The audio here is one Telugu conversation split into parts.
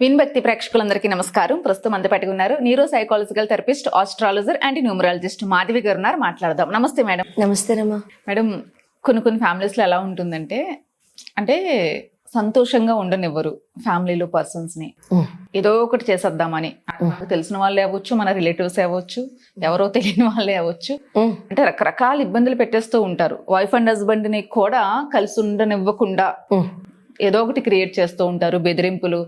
విన్ భక్తి ప్రేక్షకులందరికీ నమస్కారం. ప్రస్తుతం అంత పెట్టుకున్నారు neuro psychological therapist astrologer and numerologist Madhavi garu ఉన్నారు. మాట్లాడదాం. నమస్తే మేడం. నమస్తే రమ్మా. మేడం కొన్ని కొన్ని families లో ఎలా ఉంటుందంటే అంటే సంతోషంగా ఉండనివ్వరు ఫ్యామిలీలో పర్సన్స్ని ఏదో ఒకటి చేసేద్దామని. తెలిసిన వాళ్ళే అవ్వచ్చు మన రిలేటివ్స్ అవ్వచ్చు ఎవరో తెలియని వాళ్ళే అవ్వచ్చు. అంటే రకరకాల ఇబ్బందులు పెట్టేస్తూ ఉంటారు. వైఫ్ అండ్ హస్బెండ్ని కూడా కలిసి ఉండనివ్వకుండా ఏదో ఒకటి క్రియేట్ చేస్తూ ఉంటారు. బెదిరింపులు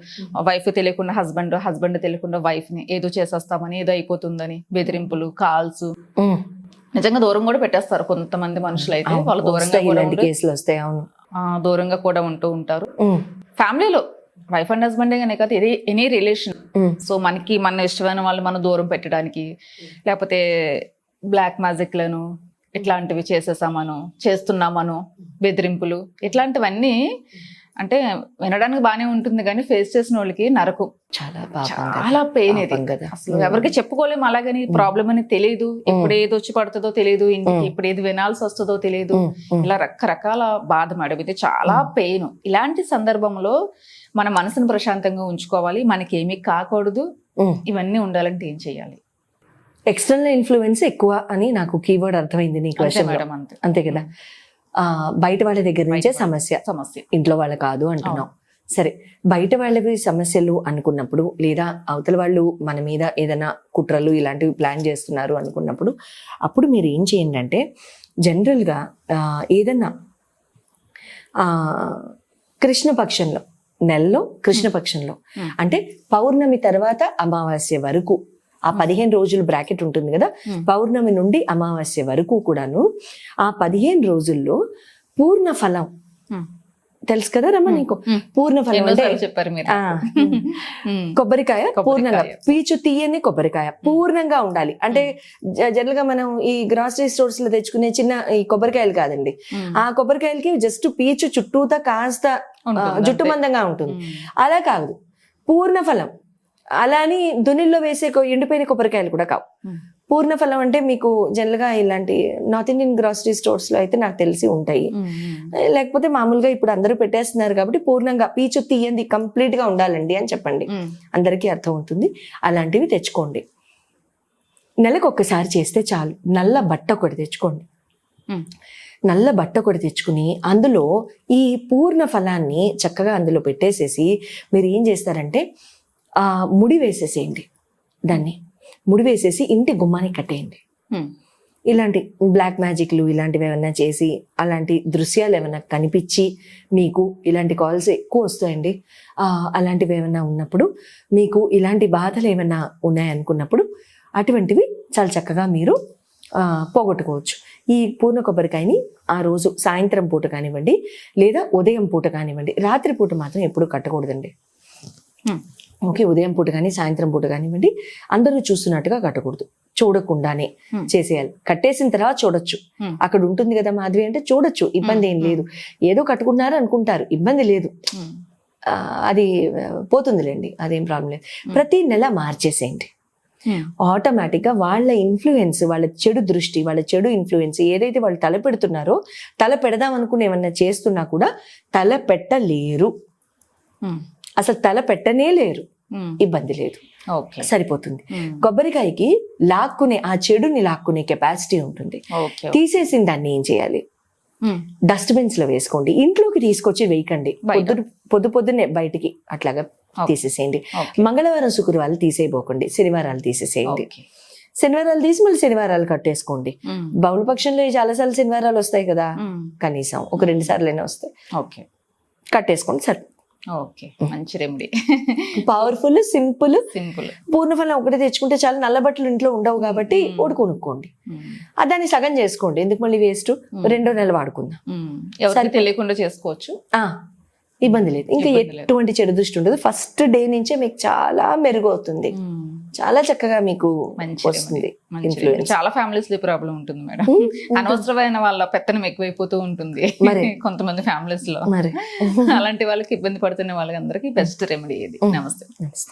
వైఫ్ తెలియకుండా హస్బెండ్ హస్బెండ్ తెలియకుండా వైఫ్ని ఏదో చేసేస్తామని ఏదో అయిపోతుందని బెదిరింపులు కాల్స్ నిజంగా దూరం కూడా పెట్టేస్తారు కొంతమంది మనుషులు అయితే వాళ్ళు దూరంగా కేసులు వస్తాయి. అవును. దూరంగా కూడా ఉంటూ ఉంటారు. ఫ్యామిలీలో వైఫ్ అండ్ హస్బెండ్ గానే కాదు ఇది ఎనీ రిలేషన్ సో మనకి మన ఇష్టమైన వాళ్ళు మనం దూరం పెట్టడానికి లేకపోతే బ్లాక్ మ్యాజిక్లను ఇట్లాంటివి చేసేసామను చేస్తున్నామను బెదిరింపులు ఇట్లాంటివన్నీ అంటే వినడానికి బానే ఉంటుంది కానీ ఫేస్ చేసిన వాళ్ళకి నరకు. చాలా. చాలా పెయిన్ ఇది. అసలు ఎవరికి చెప్పుకోలేము అలాగని ప్రాబ్లం అని తెలియదు ఎప్పుడు ఏది వచ్చి పడుతుందో తెలియదు ఇప్పుడు ఏది వినాల్సి వస్తుందో తెలియదు ఇలా రకరకాల బాధ మేడం. ఇది చాలా పెయిన్ ఇలాంటి సందర్భంలో మన మనసును ప్రశాంతంగా ఉంచుకోవాలి. మనకి ఏమీ కాకూడదు. ఇవన్నీ ఉండాలంటే ఏం చేయాలి? ఎక్స్టర్నల్ ఇన్ఫ్లుయెన్స్ ఎక్కువ అని నాకు కీవర్డ్ అర్థమైంది నీ అంతే క్వశ్చన్ మేడం అంతే. కదా. బయట వాళ్ళ దగ్గర నుంచే. సమస్య సమస్య ఇంట్లో వాళ్ళ కాదు అంటున్నాం సరే బయట వాళ్ళవి సమస్యలు అనుకున్నప్పుడు లేదా అవతల వాళ్ళు మన మీద ఏదైనా కుట్రలు ఇలాంటివి ప్లాన్ చేస్తున్నారు అనుకున్నప్పుడు అప్పుడు మీరు ఏం చేయండి అంటే జనరల్గా ఏదన్నా కృష్ణపక్షంలో నెలలో కృష్ణపక్షంలో. అంటే పౌర్ణమి తర్వాత అమావాస్య వరకు ఆ పదిహేను రోజులు బ్రాకెట్ ఉంటుంది కదా. పౌర్ణమి నుండి అమావాస్య వరకు కూడాను ఆ పదిహేను రోజుల్లో పూర్ణ ఫలం. తెలుసు కదా రమ్మ నీకు. పూర్ణ ఫలం అంటే చెప్పారు మీరు. కొబ్బరికాయ. పూర్ణంగా పీచు తీయని కొబ్బరికాయ పూర్ణంగా ఉండాలి అంటే జనరల్గా మనం ఈ గ్రాసరీ స్టోర్స్లో తెచ్చుకునే చిన్న ఈ కొబ్బరికాయలు కాదండి. ఆ కొబ్బరికాయలకి జస్ట్ పీచు చుట్టూతా కాస్త జుట్టు. మందంగా ఉంటుంది. అలా కాదు పూర్ణ ఫలం అలా అని దునిల్లో వేసే ఎండిపోయిన కొబ్బరికాయలు కూడా కావు ఉమ్. పూర్ణ ఫలం అంటే మీకు జనరల్గా ఇలాంటి నార్త్ ఇండియన్ గ్రాసరీ స్టోర్స్లో అయితే నాకు తెలిసి ఉంటాయి. లేకపోతే మామూలుగా ఇప్పుడు అందరూ పెట్టేస్తున్నారు కాబట్టి పూర్ణంగా పీచు తీయంది కంప్లీట్గా ఉండాలండి అని చెప్పండి. అందరికీ అర్థం అవుతుంది అలాంటివి తెచ్చుకోండి నెలకు ఒక్కసారి చేస్తే చాలు నల్ల బట్ట ఒకటి తెచ్చుకోండి. నల్ల బట్ట ఒకటి తెచ్చుకుని అందులో ఈ పూర్ణ ఫలాన్ని చక్కగా అందులో పెట్టేసేసి మీరు ఏం చేస్తారంటే ముడి వేసేసేయండి దాన్ని. ముడి వేసేసి ఇంటి గుమ్మానికి కట్టేయండి. ఇలాంటి బ్లాక్ మ్యాజిక్లు ఇలాంటివి ఏమైనా చేసి అలాంటి దృశ్యాలు ఏమైనా కనిపించి మీకు ఇలాంటి కాల్స్ ఎక్కువ వస్తాయండి. అలాంటివి ఏమైనా ఉన్నప్పుడు మీకు ఇలాంటి బాధలు ఏమైనా ఉన్నాయనుకున్నప్పుడు అటువంటివి చాలా చక్కగా మీరు పోగొట్టుకోవచ్చు. ఈ పూర్ణ కొబ్బరికాయని ఆ రోజు సాయంత్రం పూట కానివ్వండి లేదా ఉదయం పూట కానివ్వండి రాత్రి పూట మాత్రం ఎప్పుడు కట్టకూడదండి. ఓకే ఉదయం పూట కానీ సాయంత్రం పూట కానివ్వండి అందరూ చూస్తున్నట్టుగా కట్టకూడదు. చూడకుండానే. చేసేయాలి. కట్టేసిన తర్వాత చూడొచ్చు. అక్కడ ఉంటుంది కదా మాధవి అంటే చూడొచ్చు ఇబ్బంది ఏం. లేదు. ఏదో కట్టుకున్నారు అనుకుంటారు ఇబ్బంది లేదు. అది పోతుందిలేండి అదేం ప్రాబ్లం లేదు. ప్రతి నెల మార్చేసేయండి. ఉమ్. ఆటోమేటిక్గా వాళ్ళ ఇన్ఫ్లుయెన్స్ వాళ్ళ చెడు దృష్టి వాళ్ళ చెడు ఇన్ఫ్లుయెన్స్ ఏదైతే వాళ్ళు తల పెడుతున్నారో తల పెడదాం అనుకుని ఏమన్నా చేస్తున్నా కూడా తల పెట్టలేరు. అసలు తల పెట్టనే లేరు. ఇబ్బంది లేదు. సరిపోతుంది. కొబ్బరికాయకి లాక్కునే ఆ చెడుని లాక్కునే కెపాసిటీ ఉంటుంది. తీసేసిన దాన్ని ఏం చేయాలి. డస్ట్బిన్స్లో వేసుకోండి. ఇంట్లోకి తీసుకొచ్చి వేయకండి. పొద్దు పొద్దు పొద్దున్నే బయటికి అట్లాగా. తీసేసేయండి. మంగళవారం శుక్రవారాలు తీసేయబోకండి. శనివారాలు తీసేసేయండి. శనివారాలు తీసి మళ్ళీ శనివారాలు కట్టేసుకోండి. బహుళ పక్షంలో చాలాసార్లు శనివారాలు వస్తాయి కదా. కనీసం ఒక రెండు సార్లు అయినా వస్తాయి. ఓకే. కట్టేసుకోండి సరే. ఓకే మంచి రెమెడీ. Powerful simple. సింపుల్. పూర్ణఫలం ఒకటి తెచ్చుకుంటే చాలా నల్ల బట్టలు ఇంట్లో ఉండవు కాబట్టి ఒకటి కొనుక్కోండి. దాన్ని సగం చేసుకోండి. ఎందుకు మళ్ళీ వేస్ట్? రెండో నెల వాడుకుందాం. ఎవరికి తెలియకుండా చేసుకోవచ్చు. ఆ, ఇబ్బంది లేదు. ఇంకా. ఎటువంటి చెడు దృష్టి ఉండదు. ఫస్ట్ డే నుంచే మీకు చాలా మెరుగు అవుతుంది. చాలా చక్కగా మీకు మంచి వస్తుంది చాలా ఫ్యామిలీస్లో ప్రాబ్లం ఉంటుంది మేడం. అనవసరమైన వాళ్ళ పెత్తనం ఎక్కువైపోతూ ఉంటుంది. మరి. కొంతమంది ఫ్యామిలీస్లో. మరి? అలాంటి వాళ్ళకి ఇబ్బంది పడుతున్న వాళ్ళకి అందరికి బెస్ట్ రెమెడీ ఇది నమస్తే.